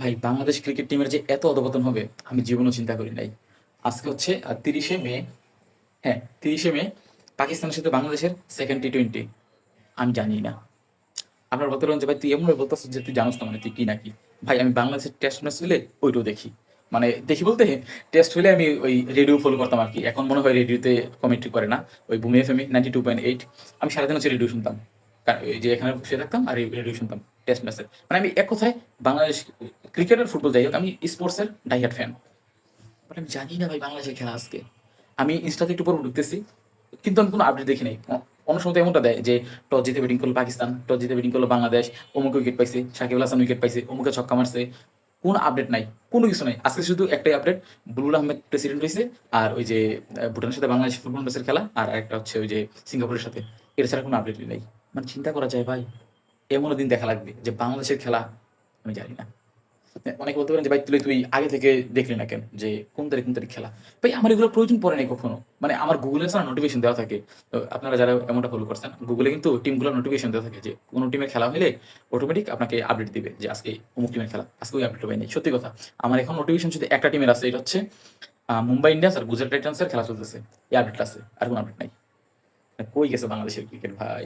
ভাই, বাংলাদেশ ক্রিকেট টিমের যে এত অধপতন হবে, আমি জীবনও চিন্তা করি নাই। আজকে হচ্ছে তিরিশে মে হ্যাঁ তিরিশে মে, পাকিস্তানের সাথে বাংলাদেশের সেকেন্ড টি টোয়েন্টি আমি জানি না। আপনার বলতে পারেন যে ভাই, তুই এমন বলতেছিস যে তুই জানোস না মানে তুই কি নাকি ভাই, আমি বাংলাদেশের টেস্ট ম্যাচ হলে ওইটাও দেখি। মানে দেখি বলতে টেস্ট হলে আমি ওই রেডিও ফলো করতাম আর কি। এখন মনে হয় রেডিওতে কমেন্ট্রি করে না। ওই ভূমি F M ninety two point eight আমি সারাদিন হচ্ছে রেডিও শুনতাম। যে এখানে বসে থাকতাম আর রেডিও শুনতাম। টেস্ট ম্যাচের মানে আমি এক কথায় বাংলাদেশ ক্রিকেটের ফুটবল যাই হোক, আমি স্পোর্টসের ডাইহার্ট ফ্যান বাট আমি জানি না ভাই বাংলাদেশের খেলা আজকে। আমি ইনস্টাতে একটু পর ঢুকতেছি, কিন্তু আমি কোনো আপডেট দেখি নাই। অন্য সময় এমনটা দেয় যে, টস জিতে ব্যাটিং করল পাকিস্তান, টস জিতে ব্যাটিং করল বাংলাদেশ, অমুক উইকেট পাইছে, সাকিব হাসান উইকেট পাইছে, অমুকে ছক্কা মারছে। কোনো আপডেট নাই, কোনো কিছু নাই। আজকে শুধু একটাই আপডেট বুলবুল আহমেদ প্রেসিডেন্ট হয়েছে আর ওই যে ভুটানের সাথে বাংলাদেশ ফুটবল ম্যাচের খেলা, আর একটা হচ্ছে ওই যে সিঙ্গাপুরের সাথে। এর ছাড়া কোনো আপডেটই নাই। মানে চিন্তা করা যায় ভাই। এমনও দিন দেখা লাগবে যে বাংলাদেশের খেলা, আমি জানি না। অনেকে বলতে পারেন যে, ভাই তুই তুই আগে থেকে দেখলি না কেন যে কোন তারিখ কোন তারিখ খেলা? ভাই, আমার এগুলো প্রয়োজন পড়ে নাই কখনো। মানে আমার গুগলে ছাড়া নোটিফিকেশন দেওয়া থাকে। আপনারা যারা এমনটা ফলো করছেন গুগলে কিন্তু টিমগুলোর নোটিফিকেশন দেওয়া থাকে যে, কোনো টিমের খেলা হলে অটোমেটিক আপনাকে আপডেট দিবে যে, আজকে অমুক টিমের খেলা, আজকে ওই আপডেট পাইনি সত্যি কথা, আমার এখন নোটিফিকেশন শুধু একটা টিমের আছে, এটা হচ্ছে মুম্বাই ইন্ডিয়ান্স আর গুজরাট টাইটান্সের খেলা চলতেছে। এই আপডেট আছে, আর কোনো আপডেট নাই। কই গেছে বাংলাদেশের ক্রিকেট ভাই?